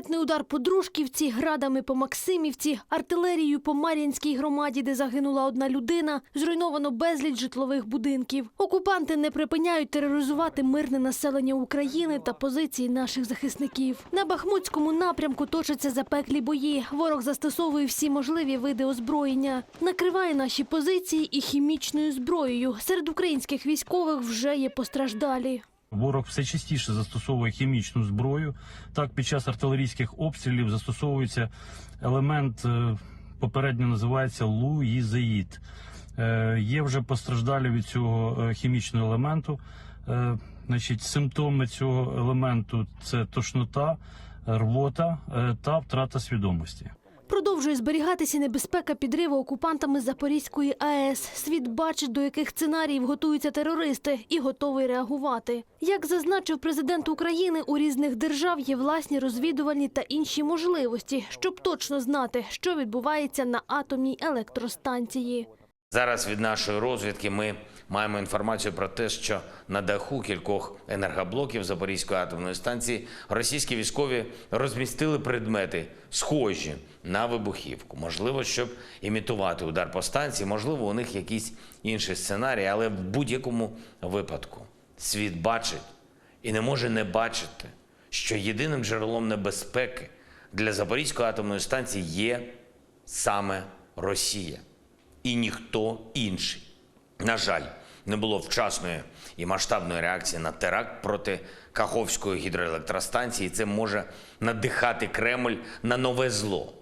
Ракетний удар по Дружківці, градами по Максимівці, артилерією по Мар'їнській громаді, де загинула одна людина, зруйновано безліч житлових будинків. Окупанти не припиняють тероризувати мирне населення України та позиції наших захисників. На Бахмутському напрямку точаться запеклі бої. Ворог застосовує всі можливі види озброєння, накриває наші позиції і хімічною зброєю. Серед українських військових вже є постраждалі. Ворог все частіше застосовує хімічну зброю. Так, під час артилерійських обстрілів застосовується елемент, е, попередньо називається луїзеїд. Е, Є вже постраждалі від цього е, хімічного елементу. Значить, симптоми цього елементу це тошнота, рвота та втрата свідомості. Продовжує зберігатися небезпека підриву окупантами Запорізької АЕС. Світ бачить, до яких сценаріїв готуються терористи, і готовий реагувати. Як зазначив президент України, у різних держав є власні розвідувальні та інші можливості, щоб точно знати, що відбувається на атомній електростанції. Зараз від нашої розвідки ми маємо інформацію про те, що на даху кількох енергоблоків Запорізької атомної станції російські військові розмістили предмети, схожі на вибухівку. Можливо, щоб імітувати удар по станції, можливо, у них якийсь інший сценарій, але в будь-якому випадку світ бачить і не може не бачити, що єдиним джерелом небезпеки для Запорізької атомної станції є саме Росія і ніхто інший. На жаль, не було вчасної і масштабної реакції на теракт проти Каховської гідроелектростанції. Це може надихати Кремль на нове зло.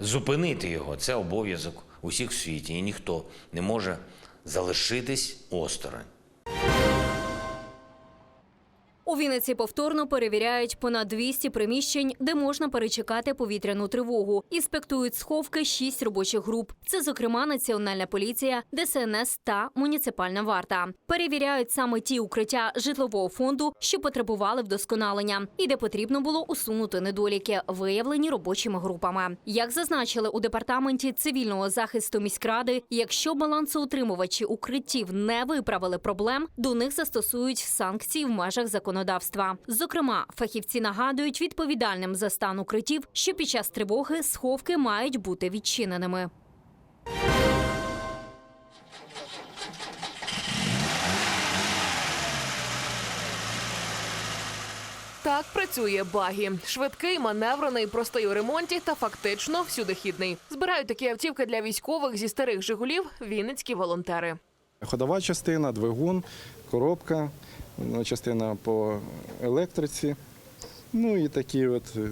Зупинити його це обов'язок усіх в світі, і ніхто не може залишитись осторонь. У Вінниці повторно перевіряють понад 200 приміщень, де можна перечекати повітряну тривогу. Інспектують сховки шість робочих груп. Це, зокрема, Національна поліція, ДСНС та муніципальна варта. Перевіряють саме ті укриття житлового фонду, що потребували вдосконалення, і де потрібно було усунути недоліки, виявлені робочими групами. Як зазначили у департаменті цивільного захисту міськради, якщо балансоутримувачі укриттів не виправили проблем, до них застосують санкції в межах законодавства. Зокрема, фахівці нагадують відповідальним за стан укриттів, що під час тривоги сховки мають бути відчиненими. Так працює багі. Швидкий, маневрений, простий у ремонті та фактично всюдихідний. Збирають такі автівки для військових зі старих Жигулів вінницькі волонтери. Ходова частина, двигун, коробка, частина по електриці. Ну і такі от е,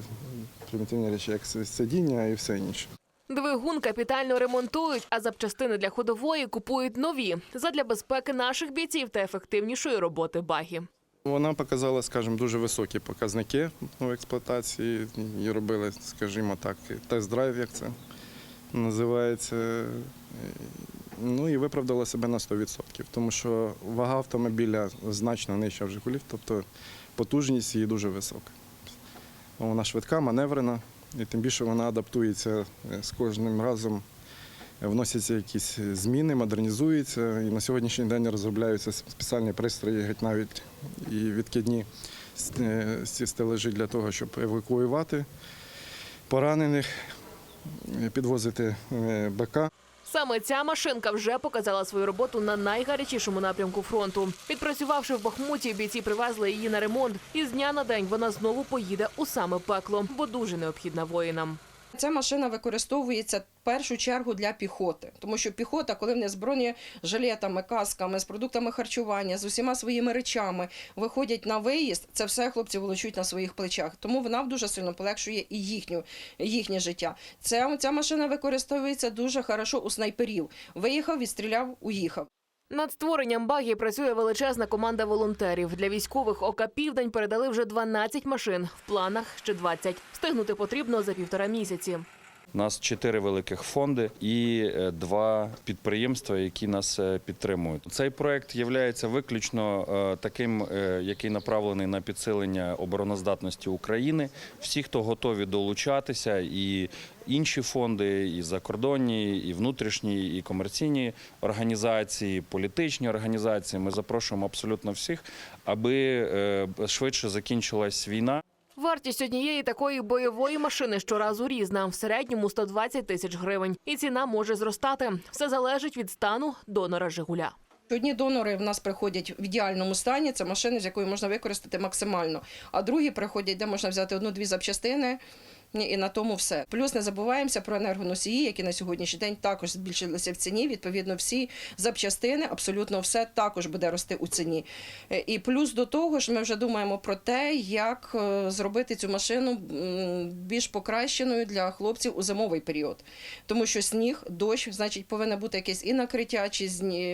примітивні речі, як сидіння і все інше. Двигун капітально ремонтують, а запчастини для ходової купують нові задля безпеки наших бійців та ефективнішої роботи багі. Вона показала, скажімо, дуже високі показники у експлуатації. І робили, скажімо так, тест-драйв, як це називається. Ну і виправдала себе на 100%, тому що вага автомобіля значно нижча в Жигулів, тобто потужність її дуже висока. Вона швидка, маневрена, і тим більше вона адаптується е, з кожним разом. Вносяться якісь зміни, модернізується. І на сьогоднішній день розробляються спеціальні пристрої, геть навіть і відкидні е, стележі для того, щоб евакуювати поранених, е, підвозити е, БК. Саме ця машинка вже показала свою роботу на найгарячішому напрямку фронту. Відпрацювавши в Бахмуті, бійці привезли її на ремонт. І з дня на день вона знову поїде у саме пекло, бо дуже необхідна воїнам. Ця машина використовується в першу чергу для піхоти, тому що піхота, коли вони зброні жилетами, касками, з продуктами харчування, з усіма своїми речами виходять на виїзд, це все хлопці волочуть на своїх плечах. Тому вона дуже сильно полегшує і їхню, їхнє життя. Ця, ця машина використовується дуже хорошо у снайперів. Виїхав, відстріляв, уїхав. Над створенням багі працює величезна команда волонтерів. Для військових ОК «Південь» передали вже 12 машин. В планах ще 20. Встигнути потрібно за півтора місяці. У нас чотири великих фонди і е, два підприємства, які нас е, підтримують. Цей проект є виключно е, таким, який направлений на підсилення обороноздатності України. Всі, хто готові долучатися, і інші фонди, і закордонні, і внутрішні, і комерційні організації, політичні організації. Ми запрошуємо абсолютно всіх, аби швидше закінчилась війна. Вартість однієї такої бойової машини щоразу різна, в середньому 120 тисяч гривень. І ціна може зростати. Все залежить від стану донора Жигуля. Одні донори в нас приходять в ідеальному стані, це машини, з якою можна використати максимально. А другі приходять, де можна взяти одну-дві запчастини. І на тому все. Плюс не забуваємося про енергоносії, які на сьогоднішній день також збільшилися в ціні. Відповідно, всі запчастини, абсолютно все також буде рости у ціні. Е, І плюс до того ж, ми вже думаємо про те, як е, зробити цю машину більш покращеною для хлопців у зимовий період. Тому що сніг, дощ, значить, повинно бути якесь і накриття, чи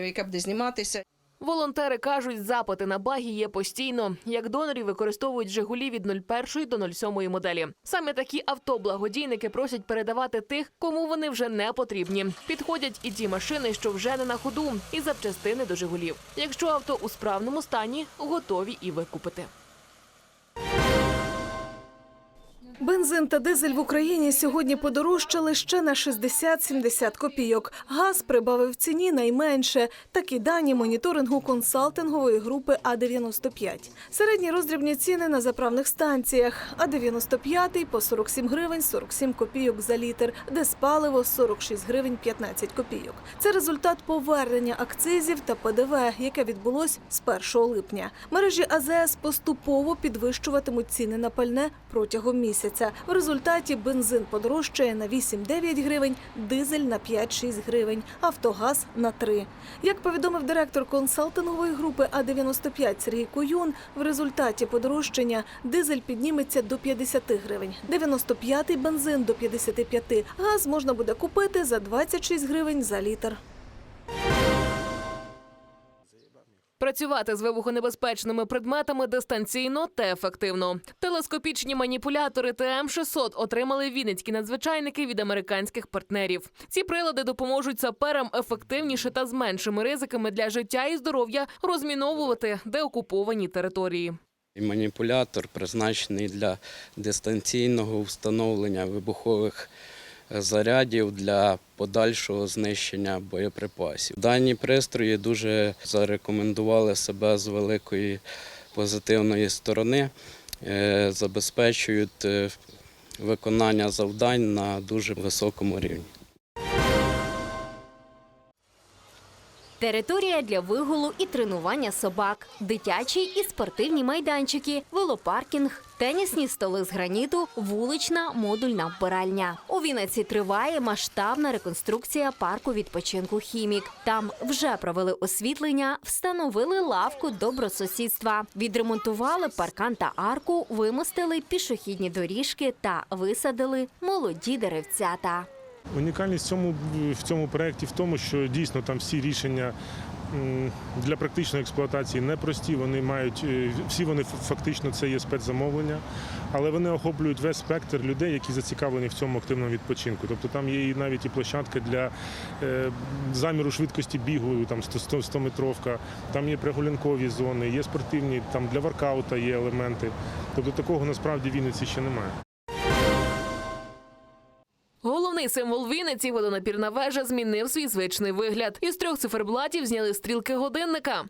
яке буде зніматися. Волонтери кажуть, запити на баги є постійно. Як донорів використовують Жигулі від 01 до 07 моделі. Саме такі авто благодійники просять передавати тих, кому вони вже не потрібні. Підходять і ті машини, що вже не на ходу, і запчастини до Жигулів. Якщо авто у справному стані, готові і викупити. Бензин та дизель в Україні сьогодні подорожчали ще на 60-70 копійок. Газ прибавив в ціні найменше. Такі дані моніторингу консалтингової групи А-95. Середні роздрібні ціни на заправних станціях. А-95 по 47 гривень 47 копійок за літр, диспаливо 46 гривень 15 копійок. Це результат повернення акцизів та ПДВ, яке відбулось з 1 липня. Мережі АЗС поступово підвищуватимуть ціни на пальне протягом місяця. В результаті бензин подорожчає на 8-9 гривень, дизель на 5-6 гривень, Автогаз на 3. Як повідомив директор консалтингової групи А95 Сергій Коюн, в результаті подорожчання дизель підніметься до 50 гривень, 95-й бензин до 55, газ можна буде купити за 26 гривень за літр. Працювати з вибухонебезпечними предметами дистанційно та ефективно. Телескопічні маніпулятори ТМ-600 отримали вінницькі надзвичайники від американських партнерів. Ці прилади допоможуть саперам ефективніше та з меншими ризиками для життя і здоров'я розміновувати деокуповані території. Маніпулятор призначений для дистанційного встановлення вибухових зарядів для подальшого знищення боєприпасів. Дані пристрої дуже зарекомендували себе з великої позитивної сторони, е, забезпечують е, виконання завдань на дуже високому рівні. Територія для вигулу і тренування собак, дитячі і спортивні майданчики, велопаркінг, тенісні столи з граніту, вулична модульна вбиральня. У Вінниці триває масштабна реконструкція парку відпочинку Хімік. Там вже провели освітлення, встановили лавку добросусідства, відремонтували паркан та арку, вимостили пішохідні доріжки та висадили молоді деревцята. Унікальність в цьому, в цьому проєкті в тому, що дійсно там всі рішення для практичної експлуатації непрості. Вони мають е, всі вони фактично це є спецзамовлення, але вони охоплюють весь спектр людей, які зацікавлені в цьому активному відпочинку. Тобто там є навіть і площадки для е, заміру швидкості бігу, там 100 100-метровка, там є прогулянкові зони, є спортивні, там для воркаута є елементи. Тобто такого насправді в Вінниці ще немає. Головний символ Вінниці водонапірна вежа змінив свій звичний вигляд. Із трьох циферблатів зняли стрілки годинника.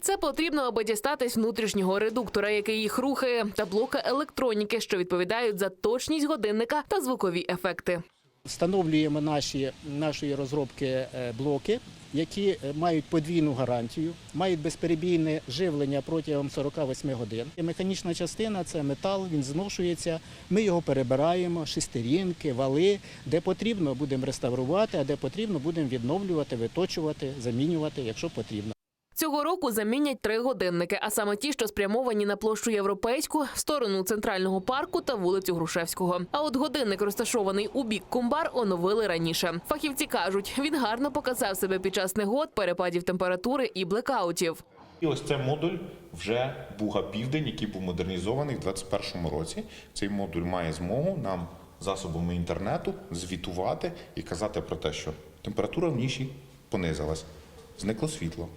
Це потрібно, аби дістатись внутрішнього редуктора, який їх рухає, та блока електроніки, що відповідають за точність годинника та звукові ефекти. Встановлюємо наші нашої розробки е, блоки, які е, мають подвійну гарантію, мають безперебійне живлення протягом 48 годин. Механічна частина це метал, він зношується. Ми його перебираємо, шестерінки, вали. Де потрібно, будемо реставрувати, а де потрібно, будемо відновлювати, виточувати, замінювати, якщо потрібно. Цього року замінять три годинники, а саме ті, що спрямовані на площу європейську, в сторону центрального парку та вулицю Грушевського. А от годинник, розташований у бік Кумбар, оновили раніше. Фахівці кажуть, він гарно показав себе під час негод, перепадів температури і блекаутів. І ось це модуль вже Буга Південь, який був модернізований в 2021 році. Цей модуль має змогу нам засобами інтернету звітувати і казати про те, що температура в ніші понизилась, зникло світло.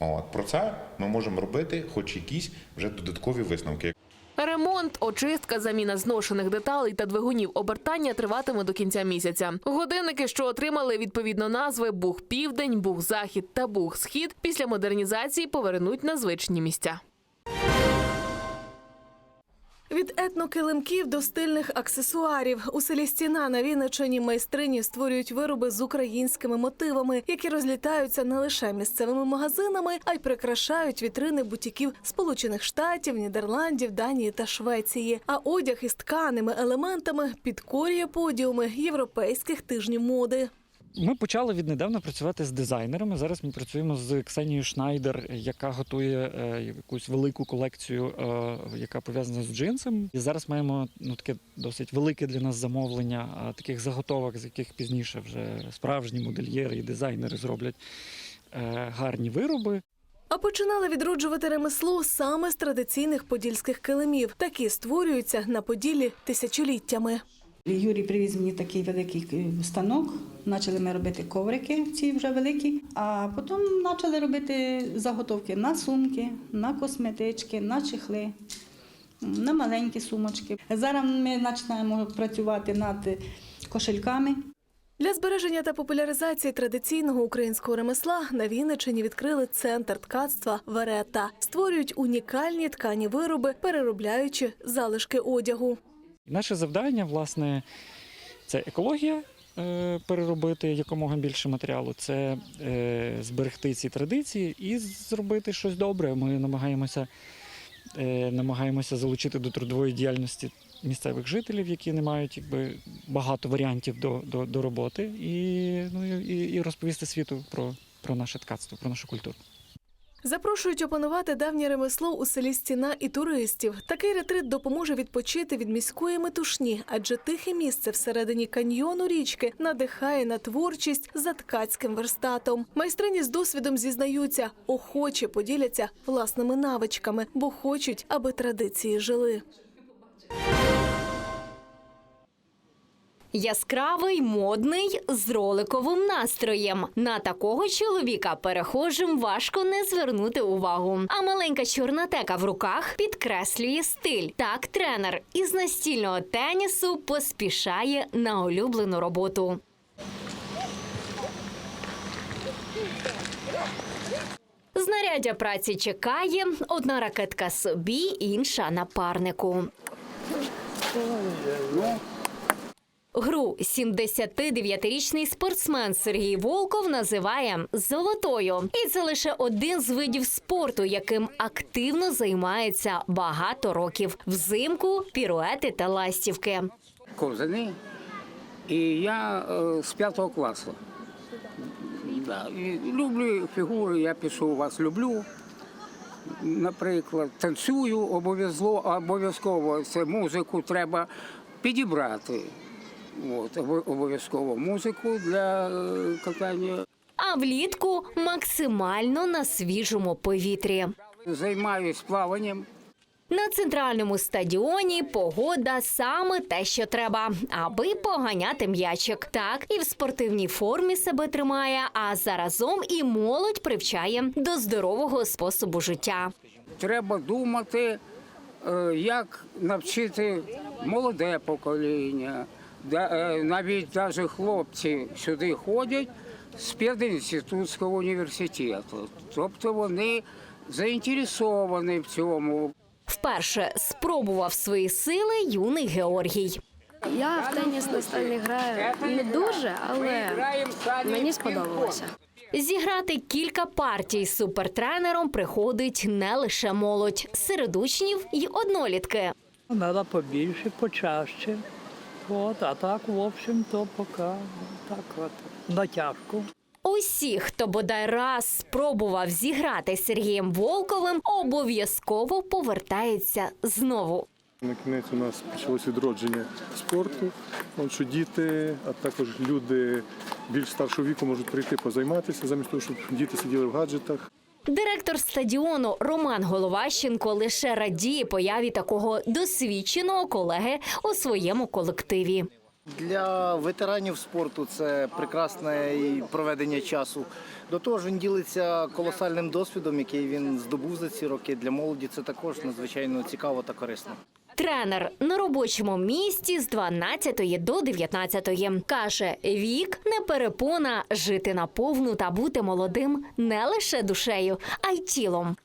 От про це ми можемо робити, хоч якісь вже додаткові висновки. Ремонт очистка, заміна зношених деталей та двигунів обертання триватиме до кінця місяця. Годинники, що отримали відповідно назви Буг Південь, Буг Захід та Буг Схід, після модернізації повернуть на звичні місця. Від етнокилимків до стильних аксесуарів у селі Стіна на Вінниччині майстрині створюють вироби з українськими мотивами, які розлітаються не лише місцевими магазинами, а й прикрашають вітрини бутіків Сполучених Штатів, Нідерландів, Данії та Швеції. А одяг із тканими елементами підкорює подіуми європейських тижнів моди. Ми почали віднедавна працювати з дизайнерами. Зараз ми працюємо з Ксенією Шнайдер, яка готує е, якусь велику колекцію, е, яка пов'язана з джинсом. І зараз маємо ну таке досить велике для нас замовлення е, таких заготовок, з яких пізніше вже справжні модельєри і дизайнери зроблять гарні вироби. А починали відроджувати ремесло саме з традиційних подільських килимів. Такі створюються на Поділлі тисячоліттями. Юрій привіз мені такий великий е, станок. Почали ми робити коврики, ці вже великі, а потім почали робити заготовки на сумки, на косметички, на чехли, на маленькі сумочки. Зараз ми починаємо працювати над кошельками. Для збереження та популяризації традиційного українського ремесла на Вінниччині відкрили центр ткацтва Верета. Створюють унікальні ткані вироби, переробляючи залишки одягу. Наше завдання, власне, це екологія. е, Переробити якомога більше матеріалу, це е, зберегти ці традиції і зробити щось добре. Ми намагаємося, е, намагаємося залучити до трудової діяльності місцевих жителів, які не мають якби, багато варіантів до, до, до роботи, і, ну, і, і розповісти світу про, про наше ткацтво, про нашу культуру. Запрошують опанувати давнє ремесло у селі Стіна і туристів. Такий ретрит допоможе відпочити від міської метушні, адже тихе місце всередині каньйону річки надихає на творчість за ткацьким верстатом. Майстрині з досвідом зізнаються, охоче поділяться власними навичками, бо хочуть, аби традиції жили. Яскравий, модний, з роликовим настроєм. На такого чоловіка перехожим важко не звернути увагу. А маленька чорна тека в руках підкреслює стиль. Так, тренер із настільного тенісу поспішає на улюблену роботу. Знаряддя праці чекає одна ракетка собі, інша напарнику. Гру 79-річний спортсмен Сергій Волков називає золотою, і це лише один з видів спорту, яким активно займається багато років. Взимку піруети та ластівки. ковзани. І я е, з п'ятого класу. Да. І люблю фігури, я пішов вас люблю. Наприклад, танцюю обов'язково, обов'язково це музику треба підібрати. От, обов'язково музику для е, катання. А влітку максимально на свіжому повітрі. Займаюсь плаванням. На центральному стадіоні погода саме те, що треба, аби поганяти м'ячик. Так і в спортивній формі себе тримає, а заразом і молодь привчає до здорового способу життя. Треба думати, е, як навчити молоде покоління. Е, Навіть навіть хлопці сюди ходять з Пединститутського університету. Тобто вони заінтересовані в цьому. Вперше спробував свої сили юний Георгій. Я в теніс настольний граю не дуже, але мені сподобалося. Зіграти кілька партій з супертренером приходить не лише молодь, серед учнів й однолітки. Надо побільше, почаще. От, а так, в общем, то поки так от, натяжку. Усі, хто бодай раз спробував зіграти з Сергієм Волковим, обов'язково повертається знову. На кінець у нас почалось відродження спорту. Що діти, а також люди більш старшого віку можуть прийти позайматися, замість того, щоб діти сиділи в гаджетах. Директор стадіону Роман Головащенко лише радіє появі такого досвідченого колеги у своєму колективі. Для ветеранів спорту це прекрасне проведення часу. До того ж, він ділиться колосальним досвідом, який він здобув за ці роки. Для молоді це також надзвичайно цікаво та корисно. Тренер на робочому місці з 12 до 19. Каже, вік не перепона жити наповну та бути молодим не лише душею, а й тілом.